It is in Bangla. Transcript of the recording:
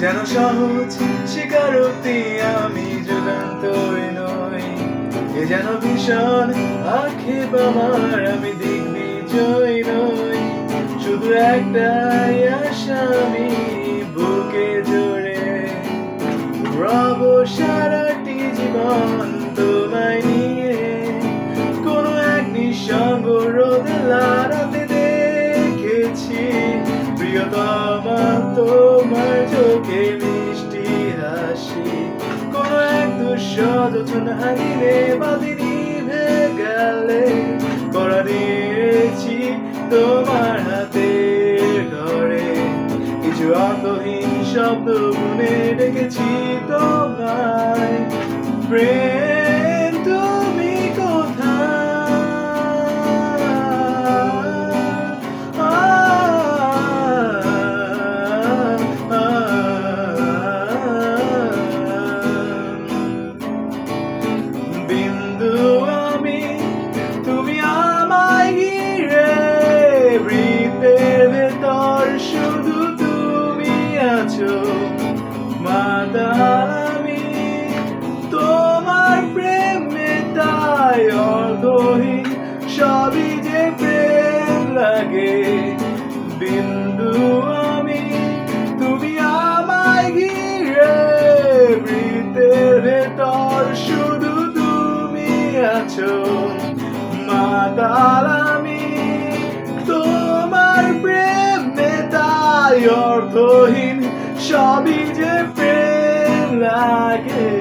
যেন সহজ স্বীকারোক্তি আমি যুগান্তই নই। এ যেন ভীষণ আক্ষেপ আমার, আমি দিগ্বিজয় নই। শুধু একটাই আশা আমি বুকে জোরে। রব সারাটি জীবন তোমায় নিয়ে কোনো এক নিঃসঙ্গ রোদে লাড়াতে দেখেছি। প্রিয়তমা তোমার দুঃসযোজন হারিলে বাদি গেলে করা দিয়েছি তোমার হাতে ঘরে। কিছু অন্তহীন শব্দ মনে রেখেছি তোমায়। প্রেম আছো মাতাল আমি, তোমার প্রেমে তাই অর্ধহীন সবই যে প্রেম লাগে। বিন্দু আমি, তুমি আমায় ঘিরে বৃত্তের ভেতর শুধু তুমি আছো মাতাল অর্থহীন সবই যে প্রেম লাগে।